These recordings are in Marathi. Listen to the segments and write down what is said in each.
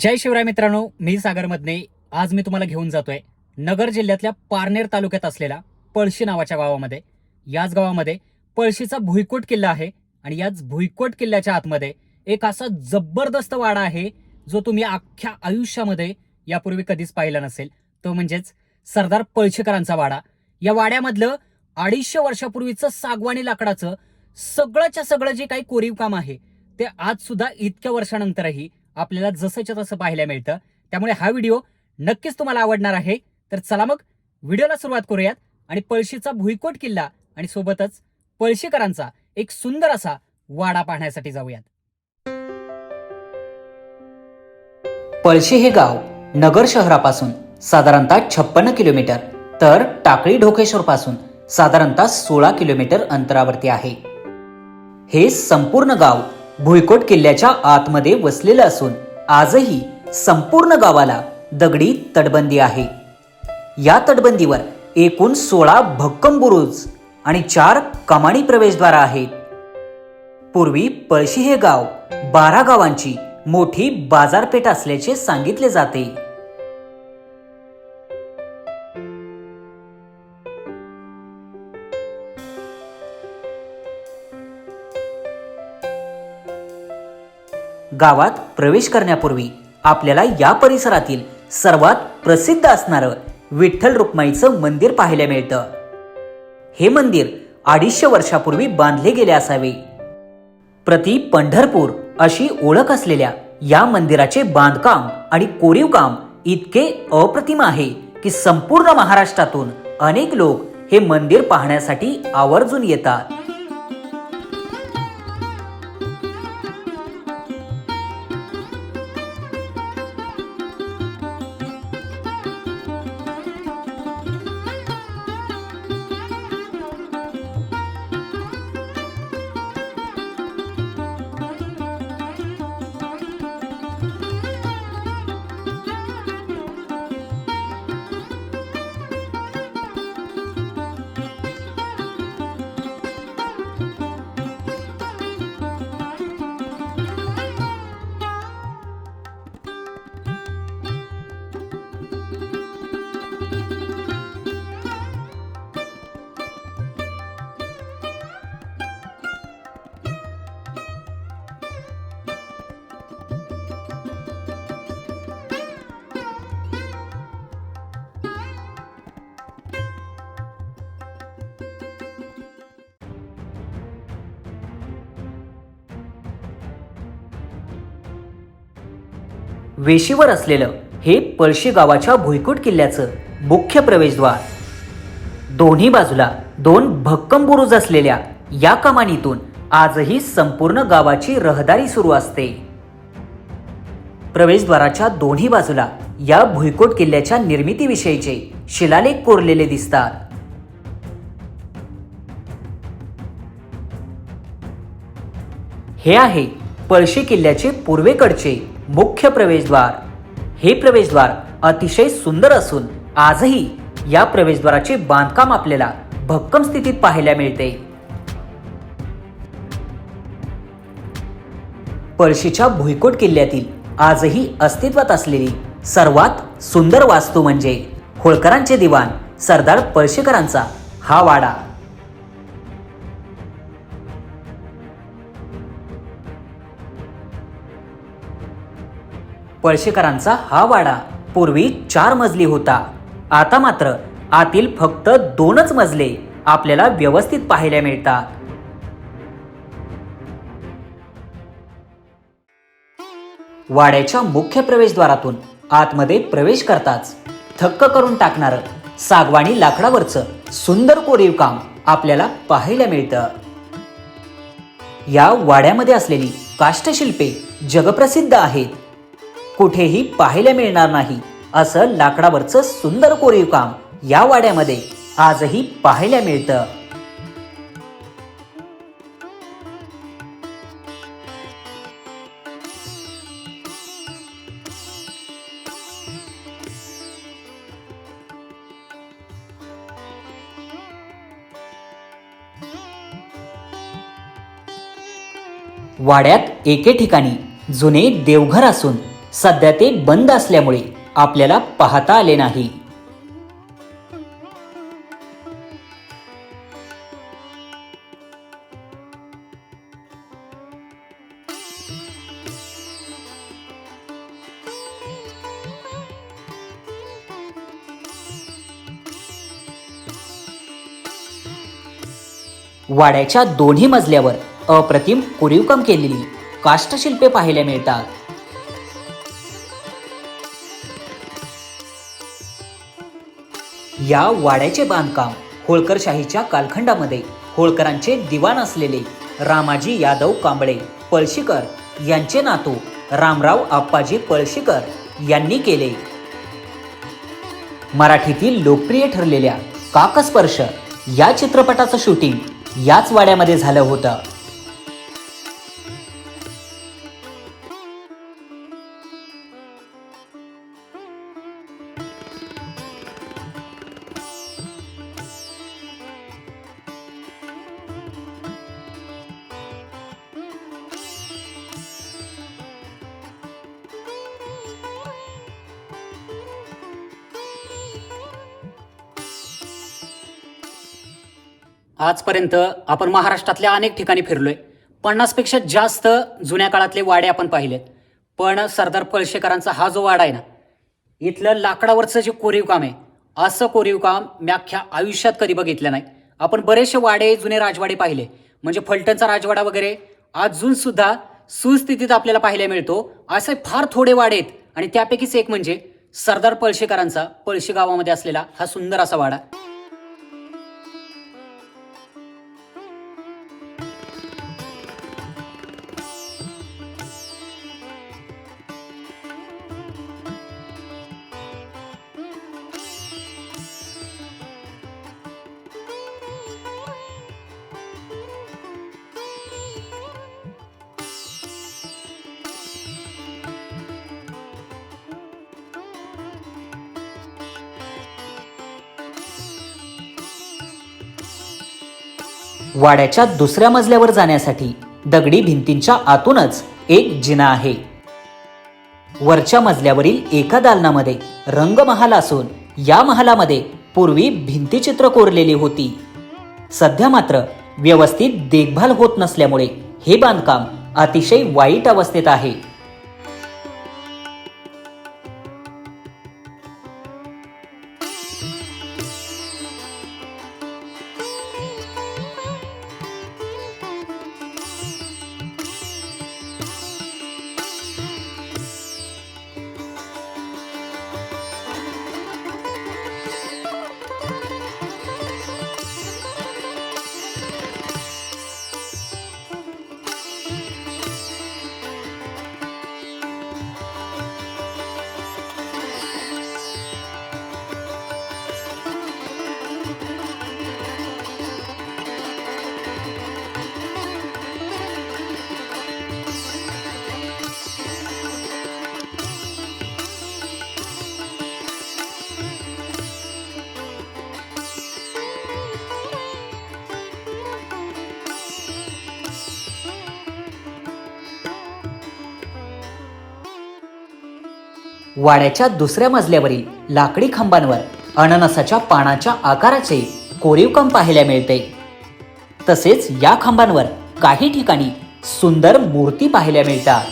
जय शिवराय मित्रांनो मी सागर मधने आज मी तुम्हाला घेऊन जातोय नगर जिल्ह्यातल्या पारनेर तालुक्यात असलेल्या पळशी नावाच्या गावामध्ये. याच गावामध्ये पळशीचा भुईकोट किल्ला आहे आणि याच भुईकोट किल्ल्याच्या आतमध्ये एक असा जबरदस्त वाडा आहे जो तुम्ही अख्ख्या आयुष्यामध्ये यापूर्वी कधीच पाहिला नसेल. तो म्हणजेच सरदार पळशीकरांचा वाडा. या वाड्यामधलं अडीचशे वर्षापूर्वीचं सागवानी लाकडाचं सगळंच्या सगळं जे काही कोरीव काम आहे ते आज सुद्धा इतक्या वर्षानंतरही आपल्याला जसंच्या तसं पाहायला मिळतं. त्यामुळे हा व्हिडिओ नक्कीच तुम्हाला आवडणार आहे. तर चला मग व्हिडिओला सुरुवात करूयात. आणि पळशीचा भुईकोट किल्ला आणि सोबतच पळशीकरांचा एक सुंदर असा वाडा पाहण्यासाठी जाऊयात. पळशी हे गाव नगर शहरापासून साधारणतः छप्पन्न किलोमीटर तर टाकळी ढोकेश्वर पासून साधारणतः सोळा किलोमीटर अंतरावरती आहे. हे संपूर्ण गाव भुईकोट किल्ल्याच्या आतमध्ये वसलेलं असून आजही संपूर्ण गावाला दगडी तटबंदी आहे. या तटबंदीवर एकूण सोळा भक्कम बुरुज आणि चार कमानी प्रवेशद्वार आहेत. पूर्वी पळशी हे गाव बारा गावांची मोठी बाजारपेठ असल्याचे सांगितले जाते. गावात प्रवेश करण्यापूर्वी आपल्याला या परिसरातील सर्वात प्रसिद्ध असणारं विठ्ठल रुक्माईचं मंदिर पाहायला मिळतं. हे मंदिर अडीचशे वर्षापूर्वी बांधले गेले असावे. प्रति पंढरपूर अशी ओळख असलेल्या या मंदिराचे बांधकाम आणि कोरीव काम इतके अप्रतिम आहे की संपूर्ण महाराष्ट्रातून अनेक लोक हे मंदिर पाहण्यासाठी आवर्जून येतात. वेशीवर असलेलं हे पळशी गावाच्या भुईकोट किल्ल्याचं मुख्य प्रवेशद्वार. दोन्ही बाजूला दोन भक्कम बुरुज असलेल्या या कमानीतून आजही संपूर्ण गावाची रहदारी सुरू असते. प्रवेशद्वाराच्या दोन्ही बाजूला या भुईकोट किल्ल्याच्या निर्मितीविषयीचे शिलालेख कोरलेले दिसतात. हे आहे पळशी किल्ल्याचे पूर्वेकडचे मुख्य प्रवेशद्वार. हे प्रवेशद्वार अतिशय सुंदर असून आजही या प्रवेशद्वाराचे बांधकाम आपल्याला भक्कम स्थितीत पाहायला मिळते. पळशीच्या भुईकोट किल्ल्यातील आजही अस्तित्वात असलेली सर्वात सुंदर वास्तू म्हणजे होळकरांचे दिवाण सरदार पळशीकरांचा हा वाडा. पळशीकरांचा हा वाडा पूर्वी चार मजली होता. आता मात्र आतील फक्त दोनच मजले आपल्याला व्यवस्थित पाहायला मिळतात वाड्याच्या मुख्य प्रवेशद्वारातून आतमध्ये प्रवेश करताच थक्क करून टाकणारं सागवाणी लाकडावरचं सुंदर कोरीव काम आपल्याला पाहायला मिळतं. या वाड्यामध्ये असलेली काष्टशिल्पे जगप्रसिद्ध आहेत. कुठेही पाहायला मिळणार नाही. असं लाकडावरचं सुंदर कोरीव काम या वाड्यामध्ये आजही पाहायला मिळतं. वाड्यात एके ठिकाणी जुने देवघर असून सध्या ते बंद असल्यामुळे आपल्याला पाहता आले नाही. वाड्याच्या दोन्ही मजल्यावर अप्रतिम कोरीवकाम केलेली काष्टशिल्पे पाहायला मिळतात. या वाड्याचे बांधकाम होळकरशाहीच्या कालखंडामध्ये होळकरांचे दिवाण असलेले रामाजी यादव कांबळे पळशीकर यांचे नातू रामराव आप्पाजी पळशीकर यांनी केले. मराठीतील लोकप्रिय ठरलेल्या काकस्पर्श या चित्रपटाचं शूटिंग याच वाड्यामध्ये झालं होतं. आजपर्यंत आपण महाराष्ट्रातल्या अनेक ठिकाणी फिरलोय. पन्नासपेक्षा जास्त जुन्या काळातले वाडे आपण पाहिलेत. पण सरदार पळशेकरांचा हा जो वाडा आहे ना इथलं लाकडावरचं जे कोरीव काम आहे असं कोरीव काम मी अख्ख्या आयुष्यात कधी बघितलं नाही. आपण बरेचसे वाडे जुने राजवाडे पाहिले. म्हणजे फलटणचा राजवाडा वगैरे अजून सुद्धा सुस्थितीत आपल्याला पाहायला मिळतो. असे फार थोडे वाडे आहेत. आणि त्यापैकीच एक म्हणजे सरदार पळशेकरांचा पळशी गावामध्ये असलेला हा सुंदर असा वाडा. वाड्याच्या दुसऱ्या मजल्यावर जाण्यासाठी दगडी भिंतींच्या आतूनच एक जिना आहे. वरच्या मजल्यावरील एका दालनामध्ये रंगमहाल असून या महालामध्ये पूर्वी भिंतीचित्र कोरलेली होती. सध्या मात्र व्यवस्थित देखभाल होत नसल्यामुळे हे बांधकाम अतिशय वाईट अवस्थेत आहे. वाड्याच्या दुसऱ्या मजल्यावरील लाकडी खांबांवर अननसाच्या पानाच्या आकाराचे कोरीवकाम पाहायला मिळते. तसेच या खांबांवर काही ठिकाणी सुंदर मूर्ती पाहायला मिळतात.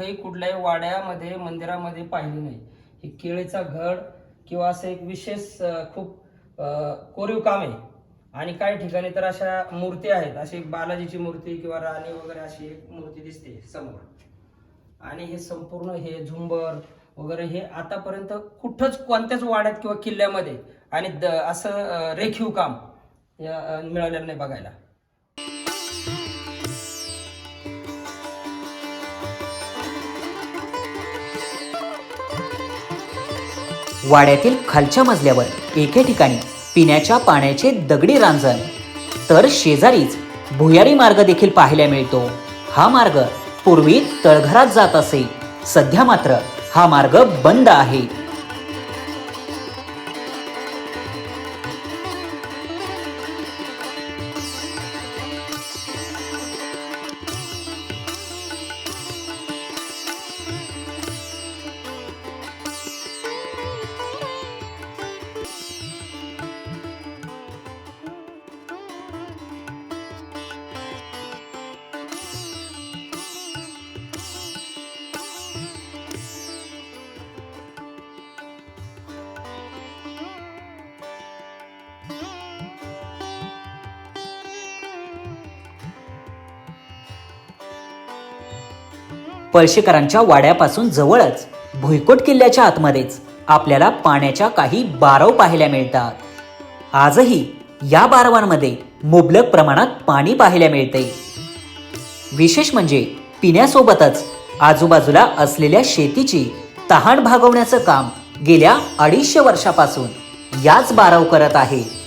कुठेही कुठल्याही वाड्यामध्ये मंदिरामध्ये पाहिली नाही. हे केळीचा घड किंवा असं एक विशेष खूप कोरीव काम आहे. आणि काही ठिकाणी तर अशा मूर्ती आहेत. अशी एक बालाजीची मूर्ती किंवा राणी वगैरे अशी एक मूर्ती दिसते समोर. आणि हे संपूर्ण हे झुंबर वगैरे हे आतापर्यंत कुठंच कोणत्याच वाड्यात किंवा किल्ल्यामध्ये आणि द असं रेखीव काम या मिळालेलं नाही बघायला. वाड्यातील खालच्या मजल्यावर एके ठिकाणी पिण्याच्या पाण्याचे दगडी रांजण. तर शेजारीच भुयारी मार्ग देखील पाहायला मिळतो. हा मार्ग पूर्वी तळघरात जात असे. सध्या मात्र हा मार्ग बंद आहे. पळशीकरांच्या वाड्यापासून जवळच भुईकोट किल्ल्याच्या आतमध्येच आपल्याला पाण्याच्या काही बारव पाहायला मिळतात. आजही या बारवांमध्ये मुबलक प्रमाणात पाणी पाहायला मिळते विशेष म्हणजे पिण्यासोबतच आजूबाजूला असलेल्या शेतीची तहान भागवण्याचं काम गेल्या अडीचशे वर्षापासून याच बाराव करत आहे.